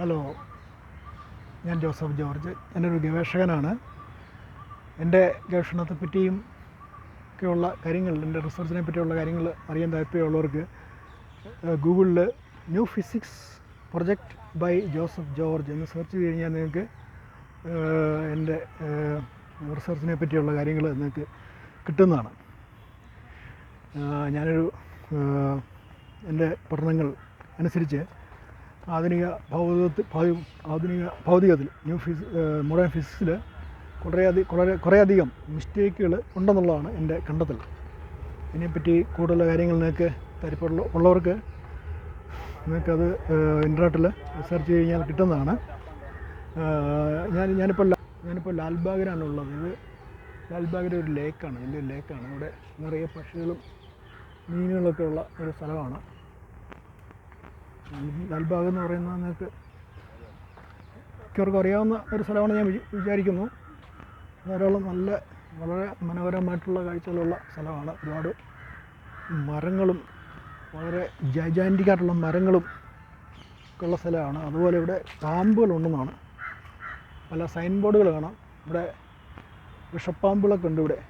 Hello. ഞാൻ Joseph George. ഞാനൊരു ഗവേഷകനാണ്. എന്റെ ഗവേഷണത്തെ പറ്റിയും ഒക്കെയുള്ള കാര്യങ്ങൾ എന്റെ റിസർച്ചിനെ പറ്റിയുള്ള കാര്യങ്ങൾ അറിയാൻ താല്പര്യമുള്ളവർക്ക് ഗൂഗിളിൽ new physics project by Joseph George എന്ന് സെർച്ച് ചെയ്ത് കഴിഞ്ഞാൽ നിങ്ങൾക്ക് എന്റെ റിസർച്ചിനെ പറ്റിയുള്ള കാര്യങ്ങൾ നിങ്ങൾക്ക് കിട്ടുന്നതാണ്. ഞാനൊരു എന്റെ പഠനങ്ങൾ അനുസരിച്ച് ആധുനിക ഭൗതികത്തിൽ ആധുനിക ഭൗതികത്തിൽ ന്യൂ ഫിസ് മോഡേൺ ഫിസിക്സിൽ കുറേയധികം കുറേ കുറേയധികം മിസ്റ്റേക്കുകൾ ഉണ്ടെന്നുള്ളതാണ് എന്റെ കണ്ടെത്തൽ. ഇതിനെപ്പറ്റി കൂടുതൽ കാര്യങ്ങൾ നിങ്ങൾക്ക് താല്പര്യമുള്ള ഉള്ളവർക്ക് നിങ്ങൾക്കത് ഇന്റർനെറ്റിൽ സെർച്ച് കഴിഞ്ഞാൽ കിട്ടുന്നതാണ്. ഞാൻ ഞാനിപ്പോൾ ഞാനിപ്പോൾ ലാൽബാഗിനാണ് ഉള്ളത് ഇത് ലാൽബാഗിലെ ഒരു ലേക്കാണ്. വലിയൊരു ലേക്കാണ്. ഇവിടെ നിറയെ പക്ഷികളും മീനുകളൊക്കെ ഉള്ള ഒരു സ്ഥലമാണ്. ലാൽബാഗ് എന്ന് പറയുന്നത് നിങ്ങൾക്ക് മിക്കവർക്കും അറിയാവുന്ന ഒരു സ്ഥലമാണ് ഞാൻ വിചാ- വിചാരിക്കുന്നു. ധാരാളം നല്ല വളരെ മനോഹരമായിട്ടുള്ള കാഴ്ചകളുള്ള സ്ഥലമാണ്. ഒരുപാട് മരങ്ങളും വളരെ ജൈജാന്റിക്കായിട്ടുള്ള മരങ്ങളും ഒക്കെ ഉള്ള സ്ഥലമാണ്. അതുപോലെ ഇവിടെ പാമ്പുകളുണ്ടെന്നാണ്. പല സൈൻ ബോർഡുകൾ കാണാം. ഇവിടെ വിഷപ്പാമ്പുകളൊക്കെ ഉണ്ട് ഇവിടെ.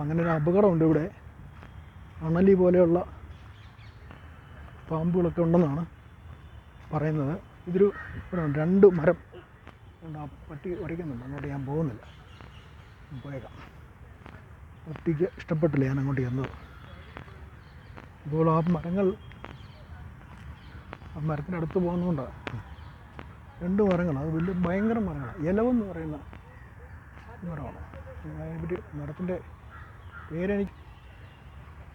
അങ്ങനെ ഒരു അപകടമുണ്ട് ഇവിടെ. അണലി പോലെയുള്ള പാമ്പുകളൊക്കെ ഉണ്ടെന്നാണ് പറയുന്നത്. ഇതൊരു രണ്ട് മരം ഉണ്ട്. ആ പട്ടി ഉരയ്ക്കുന്നുണ്ട് അങ്ങോട്ട് ഞാൻ പോകുന്നില്ല. പോയേക്കാം. പട്ടിക്ക് ഇഷ്ടപ്പെട്ടില്ല ഞാൻ അങ്ങോട്ട് ചെന്നത്. ഇപ്പോൾ ആ മരങ്ങൾ ആ മരത്തിന്റെ അടുത്ത് പോകുന്നതുകൊണ്ടാണ് രണ്ട് മരങ്ങളാണ്. അത് വലിയ ഭയങ്കര മരങ്ങളാണ്. ഇലവെന്ന് പറയുന്ന മരമാണ്. അതിനെപ്പറ്റി മരത്തിന്റെ പേരെനിക്ക്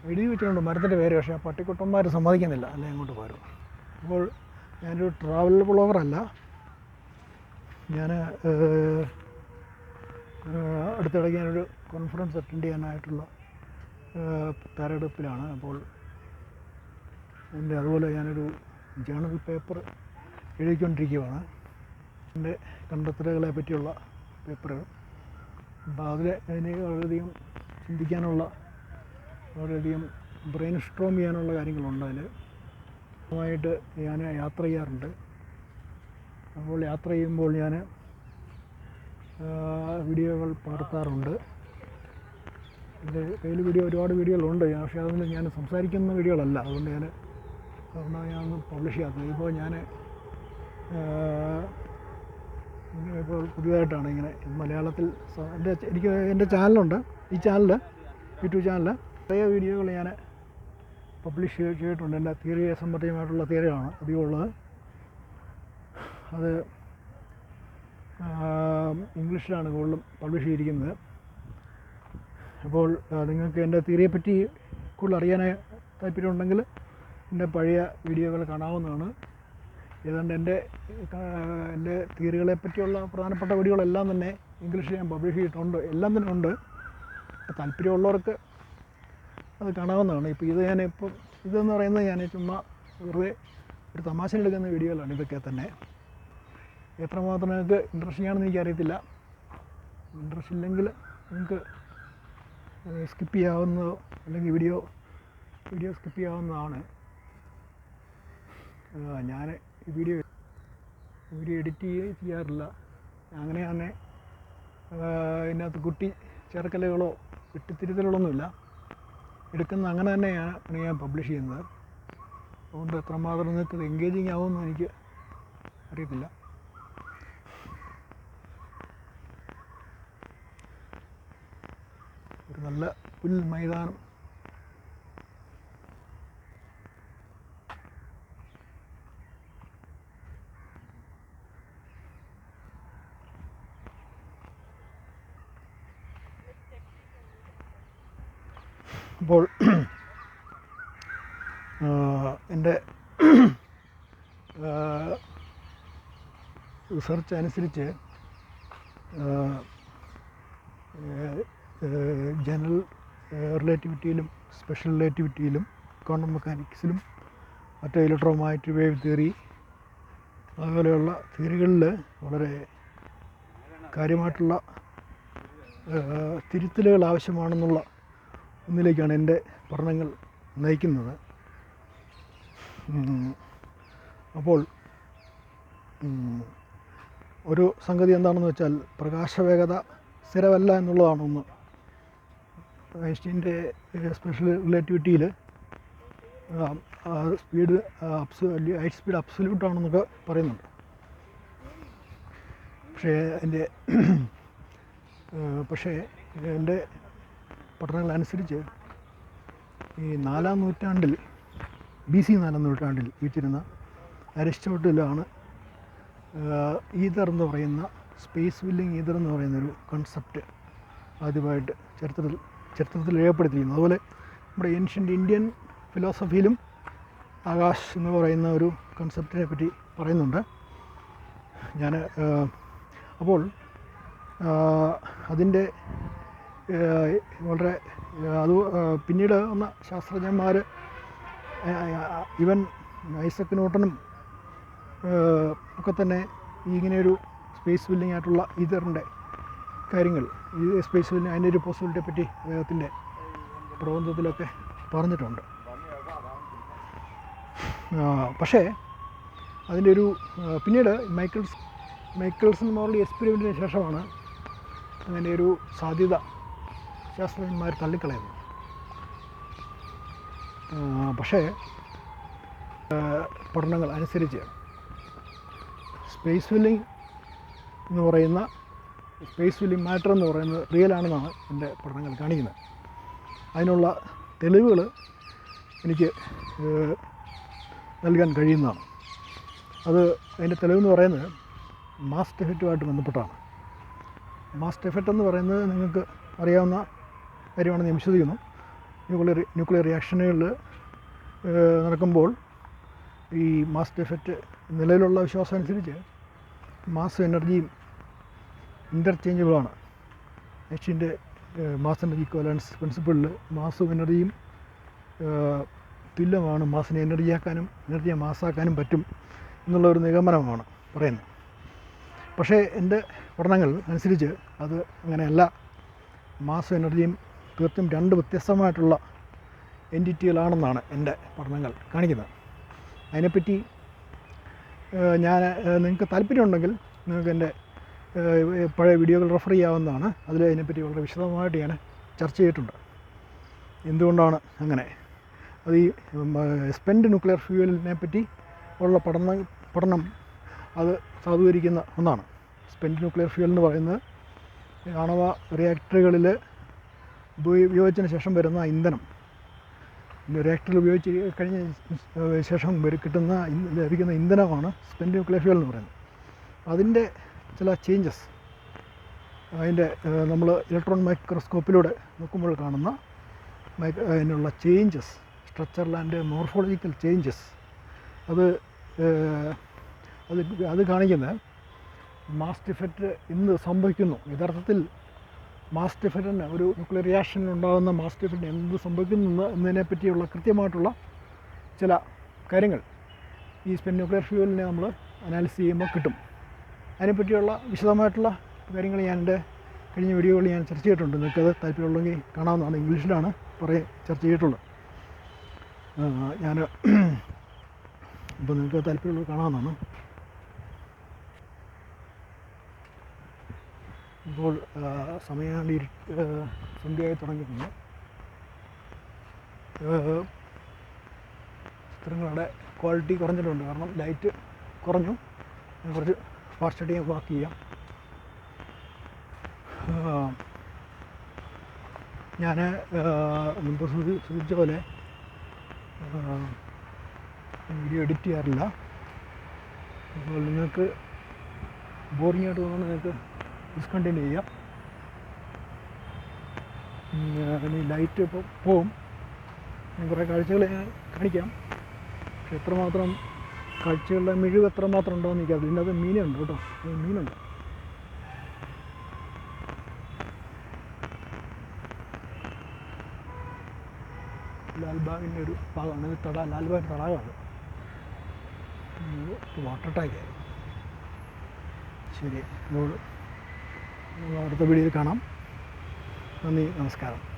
എഴുതി വെച്ചിട്ടുണ്ട് മരത്തിന്റെ പേര് പക്ഷേ ആ പട്ടിക്കുട്ടന്മാർ സമ്മതിക്കുന്നില്ല. അല്ലെ അങ്ങോട്ട് പോരും. അപ്പോൾ ഞാനൊരു ട്രാവൽ ബ്ലോഗറല്ല ഞാൻ അടുത്തിടയ്ക്ക് ഞാനൊരു കോൺഫറൻസ് അറ്റൻഡ് ചെയ്യാനായിട്ടുള്ള തയ്യാറെടുപ്പിലാണ്. അപ്പോൾ എന്റെ അതുപോലെ ഞാനൊരു ജേണൽ പേപ്പർ എഴുതിക്കൊണ്ടിരിക്കുകയാണ് എന്റെ കണ്ടെത്തലുകളെ പറ്റിയുള്ള പേപ്പറുകൾ അപ്പോൾ അതിൽ അതിനേക്കാളധികം ചിന്തിക്കാനുള്ള വളരെയധികം ബ്രെയിൻ സ്ട്രോം ചെയ്യാനുള്ള കാര്യങ്ങളുണ്ട് അതിൽ ആയിട്ട് ഞാൻ യാത്ര ചെയ്യാറുണ്ട്. അപ്പോൾ യാത്ര ചെയ്യുമ്പോൾ ഞാൻ വീഡിയോകൾ പകർത്താറുണ്ട്. എന്റെ കയ്യിൽ വീഡിയോ ഒരുപാട് വീഡിയോകളുണ്ട്. പക്ഷേ അതൊന്നും ഞാൻ സംസാരിക്കുന്ന വീഡിയോകളല്ല. അതുകൊണ്ട് ഞാൻ അതുകൊണ്ടാണ് ഞാൻ പബ്ലിഷ് ചെയ്യാത്തത് ഇപ്പോൾ ഞാൻ ഇപ്പോൾ പുതിയതായിട്ടാണ് ഇങ്ങനെ മലയാളത്തിൽ എന്റെ എനിക്ക് എന്റെ ചാനലുണ്ട്. ഈ ചാനൽ യൂട്യൂബ് ചാനൽ കുറേ വീഡിയോകൾ ഞാൻ പബ്ലിഷ് ചെയ്തിട്ടുണ്ട്. എന്റെ തിയറിയെ സംബന്ധിയുമായിട്ടുള്ള തിയറിയാണ് അധികമുള്ളത്. അത് ഇംഗ്ലീഷിലാണ് കൂടുതലും പബ്ലിഷ് ചെയ്തിരിക്കുന്നത്. അപ്പോൾ നിങ്ങൾക്ക് എന്റെ തിയറിയെപ്പറ്റി കൂടുതൽ അറിയാനായി താല്പര്യമുണ്ടെങ്കിൽ എന്റെ പഴയ വീഡിയോകൾ കാണാവുന്നതാണ്. ഏതാണ്ട് എന്റെ എന്റെ തിയറികളെ പറ്റിയുള്ള പ്രധാനപ്പെട്ട വീഡിയോകളെല്ലാം തന്നെ ഇംഗ്ലീഷിൽ ഞാൻ പബ്ലിഷ് ചെയ്തിട്ടുണ്ട്. എല്ലാം തന്നെ ഉണ്ട്. താല്പര്യമുള്ളവർക്ക് അത് കാണാവുന്നതാണ്. ഇപ്പോൾ ഇത് ഞാൻ ഇപ്പം ഇതെന്ന് പറയുന്നത് ഞാൻ ചുമ്മാ വെറുതെ ഒരു തമാശയിലെടുക്കുന്ന വീഡിയോകളാണ് ഇതൊക്കെ തന്നെ. എത്രമാത്രം നിങ്ങൾക്ക് ഇൻട്രസ്റ്റിംഗ് ആണെന്ന് എനിക്കറിയത്തില്ല. ഇൻട്രസ്റ്റ് ഇല്ലെങ്കിൽ നിങ്ങൾക്ക് സ്കിപ്പ് ചെയ്യാവുന്നതോ അല്ലെങ്കിൽ വീഡിയോ വീഡിയോ സ്കിപ്പ് ചെയ്യാവുന്നതാണ്. ഞാൻ ഈ വീഡിയോ വീഡിയോ എഡിറ്റ് ചെയ്യാറില്ല. അങ്ങനെയാണ് ഇതിനകത്ത് കുട്ടി ചേർക്കലുകളോ വെട്ടിത്തിരുത്തലുകളൊന്നുമില്ല എടുക്കുന്ന അങ്ങനെ തന്നെയാണ് ഞാൻ പബ്ലിഷ് ചെയ്യുന്നത്. അതുകൊണ്ട് എത്രമാത്രം നിങ്ങൾക്ക് എൻഗേജിങ് ആവുമെന്ന് എനിക്ക് അറിയത്തില്ല. ഒരു നല്ല പുൽ മൈതാനം അപ്പോൾ എന്റെ റിസർച്ച് അനുസരിച്ച് ജനറൽ റിലേറ്റിവിറ്റിയിലും സ്പെഷ്യൽ റിലേറ്റിവിറ്റിയിലും ക്വാണ്ടം മെക്കാനിക്സിലും മറ്റേ ഇലക്ട്രോമാഗ്നറ്റിക് വേവ് തിയറി അതുപോലെയുള്ള തിയറികളിൽ വളരെ കാര്യമായിട്ടുള്ള തിരുത്തലുകൾ ആവശ്യമാണെന്നുള്ള ഒന്നിലേക്കാണ് എന്റെ പഠനങ്ങൾ നയിക്കുന്നത്. അപ്പോൾ ഒരു സംഗതി എന്താണെന്ന് വെച്ചാൽ പ്രകാശവേഗത സ്ഥിരമല്ല എന്നുള്ളതാണ് ഒന്ന് ഐൻസ്റ്റീന്റെ special റിലേറ്റിവിറ്റിയിൽ speed abs light speed absolute ആണെന്നൊക്കെ പറയുന്നുണ്ട്. പക്ഷേ എന്റെ പക്ഷേ എന്റെ പഠനങ്ങളനുസരിച്ച് ഈ നാലാം നൂറ്റാണ്ടിൽ ബി സി നാലാം നൂറ്റാണ്ടിൽ ജീവിച്ചിരുന്ന അരിസ്റ്റോട്ടിലാണ് ഈതർ എന്ന് പറയുന്ന സ്പേസ് വില്ലിംഗ് ഈതർ എന്ന് പറയുന്നൊരു കൺസെപ്റ്റ് ആദ്യമായിട്ട് ചരിത്രത്തിൽ ചരിത്രത്തിൽ രേഖപ്പെടുത്തിയിരിക്കുന്നു അതുപോലെ നമ്മുടെ ഏൻഷ്യന്റ് ഇന്ത്യൻ ഫിലോസഫിയിലും ആകാശ് എന്ന് പറയുന്ന ഒരു കൺസെപ്റ്റിനെ പറ്റി പറയുന്നുണ്ട്. ഞാൻ അപ്പോൾ അതിന്റെ വളരെ അത് പിന്നീട് വന്ന ശാസ്ത്രജ്ഞന്മാർ ഇവൻ ഐസക് ന്യൂട്ടനും ഒക്കെ തന്നെ ഇങ്ങനെയൊരു സ്പേസ് ഫില്ലിംഗ് ആയിട്ടുള്ള ഇതറിന്റെ കാര്യങ്ങൾ ഈ സ്പേസ് വില്ലിംഗ് അതിന്റെ ഒരു പോസിബിലിറ്റിയെ പറ്റി അദ്ദേഹത്തിന്റെ പ്രബന്ധത്തിലൊക്കെ പറഞ്ഞിട്ടുണ്ട്. പക്ഷേ അതിന്റെ ഒരു പിന്നീട് മൈക്കിൾസ് മൈക്കിൾസൺ മോർലി എക്സ്പെരിമെന്റിന് ശേഷമാണ് അങ്ങനെ ഒരു സാധ്യത ശാസ്ത്രജ്ഞന്മാർ തള്ളിക്കളയുന്നു. പക്ഷേ പഠനങ്ങൾ അനുസരിച്ച് സ്പേസ് ഫില്ലിംഗ് എന്ന് പറയുന്ന സ്പേസ് ഫില്ലിംഗ് മാറ്റർ എന്ന് പറയുന്നത് റിയൽ ആണെന്നാണ് എന്റെ പഠനങ്ങൾ കാണിക്കുന്നത്. അതിനുള്ള തെളിവുകൾ എനിക്ക് നൽകാൻ കഴിയുന്നതാണ്. അത് അതിന്റെ തെളിവെന്ന് പറയുന്നത് മാസ്റ്റ് എഫക്റ്റുമായിട്ട് ബന്ധപ്പെട്ടാണ്. മാസ്റ്റ് എഫക്റ്റ് എന്ന് പറയുന്നത് നിങ്ങൾക്ക് അറിയാവുന്ന കാര്യമാണെന്ന് ഞാൻ വിശ്വസിക്കുന്നു. ന്യൂക്ലിയർ ന്യൂക്ലിയർ റിയാക്ഷനുകളിൽ നടക്കുമ്പോൾ ഈ മാസ് എഫക്റ്റ് നിലവിലുള്ള വിശ്വാസം അനുസരിച്ച് മാസ് എനർജിയും ഇന്റർചേഞ്ചബിളാണ് നെക്സ്റ്റിന്റെ മാസ് എനർജി ഇക്വലൻസ് പ്രിൻസിപ്പിളിൽ മാസും എനർജിയും തുല്യമാണ്. മാസിനെ എനർജിയാക്കാനും എനർജിയെ മാസാക്കാനും പറ്റും എന്നുള്ള ഒരു നിഗമനമാണ് പറയുന്നത്. പക്ഷേ എന്റെ പഠനങ്ങൾ അനുസരിച്ച് അത് അങ്ങനെയല്ല. മാസ് എനർജിയും തീർത്തും രണ്ട് വ്യത്യസ്തമായിട്ടുള്ള എന്റിറ്റികളാണെന്നാണ് എന്റെ പഠനങ്ങൾ കാണിക്കുന്നത്. അതിനെപ്പറ്റി ഞാൻ നിങ്ങൾക്ക് താല്പര്യമുണ്ടെങ്കിൽ നിങ്ങൾക്ക് എന്റെ പഴയ വീഡിയോകൾ റെഫർ ചെയ്യാവുന്നതാണ്. അതിൽ അതിനെപ്പറ്റി വളരെ വിശദമായിട്ട് ഞാൻ ചർച്ച ചെയ്തിട്ടുണ്ട്. എന്തുകൊണ്ടാണ് അങ്ങനെ? അത് ഈ സ്പെൻഡ് ന്യൂക്ലിയർ ഫ്യൂവലിനെ പറ്റി ഉള്ള പഠന പഠനം അത് സാധൂകരിക്കുന്ന ഒന്നാണ്. സ്പെൻഡ് ന്യൂക്ലിയർ ഫ്യൂവൽ എന്ന് പറയുന്നത് ആണവ റിയാക്ടറുകളിൽ ഉപയോഗിച്ചതിന് ശേഷം വരുന്ന ഇന്ധനം. റിയാക്ടറിൽ ഉപയോഗിച്ച് കഴിഞ്ഞ ശേഷം കിട്ടുന്ന ലഭിക്കുന്ന ഇന്ധനമാണ് സ്പെൻഡ് ന്യൂക്ലിയർ ഫ്യൂൽ എന്ന് പറയുന്നത്. അതിന്റെ ചില ചേഞ്ചസ് അതിന്റെ നമ്മൾ ഇലക്ട്രോൺ മൈക്രോസ്കോപ്പിലൂടെ നോക്കുമ്പോൾ കാണുന്ന മൈക്രോ അതിനുള്ള changes structural and morphological changes അത് അത് അത് കാണിക്കുന്നത് മാസ്റ്റ് ഇഫക്റ്റ് ഇന്ന് സംഭവിക്കുന്നു. യഥാർത്ഥത്തിൽ മാസ്റ്റ് ഇഫക്റ്റിന് ഒരു ന്യൂക്ലിയർ റിയാക്ഷനിൽ ഉണ്ടാകുന്ന മാസ് ഇഫക്റ്റിന് എന്ത് സംഭവിക്കുന്നു എന്ന് എന്നതിനെ പറ്റിയുള്ള കൃത്യമായിട്ടുള്ള ചില കാര്യങ്ങൾ ഈ സ്പെൻ ന്യൂക്ലിയർ ഫ്യൂവലിനെ നമ്മൾ അനാലിസ് ചെയ്യുമ്പോൾ കിട്ടും. അതിനെപ്പറ്റിയുള്ള വിശദമായിട്ടുള്ള കാര്യങ്ങൾ ഞാൻ എന്റെ കഴിഞ്ഞ വീഡിയോകളിൽ ഞാൻ ചർച്ച ചെയ്തിട്ടുണ്ട്. നിങ്ങൾക്കത് താല്പര്യമുള്ളെങ്കിൽ കാണാവുന്നതാണ്. ഇംഗ്ലീഷിലാണ് കുറേ ചർച്ച ചെയ്തിട്ടുള്ളത്. ഞാൻ ഇപ്പോൾ നിങ്ങൾക്ക് താല്പര്യമുള്ളത് കാണാവുന്നതാണ്. ഇപ്പോൾ സമയം ഇരു സന്ധ്യയായി തുടങ്ങിയിട്ടുണ്ട് ചിത്രങ്ങളുടെ ക്വാളിറ്റി കുറഞ്ഞിട്ടുണ്ട്. കാരണം ലൈറ്റ് കുറഞ്ഞു. ഞാൻ കുറച്ച് ഫാസ്റ്റ് ഞാൻ വർക്ക് ചെയ്യാം. ഞാൻ സൂചി സൂചിച്ച പോലെ വീഡിയോ എഡിറ്റ് ചെയ്യാറില്ല. അപ്പോൾ നിങ്ങൾക്ക് ബോറിംഗ് ആയിട്ട് തോന്നുന്നത് നിങ്ങൾക്ക് ഡിസ്കണ്ടിന്യൂ ചെയ്യാം. ഇനി ലൈറ്റ് ഇപ്പോൾ പോവും. ഞാൻ കുറേ കാഴ്ചകൾ കാണിക്കാം. പക്ഷെ എത്രമാത്രം കാഴ്ചകളുടെ മിഴിവ് എത്രമാത്രം ഉണ്ടോ എന്ന് എനിക്കറിയില്ല. ഇതിന്റെ അത് മീനുണ്ട് കേട്ടോ. മീനുണ്ട്. ലാൽബാഗിന്റെ ഒരു ഭാഗമാണ്. ഇത് തടാ ലാൽബാഗ് തടാകമാണ്. വാട്ടർ ടാങ്ക് ശരി അപ്പോൾ അടുത്ത വീഡിയോയിൽ കാണാം. നന്ദി നമസ്കാരം.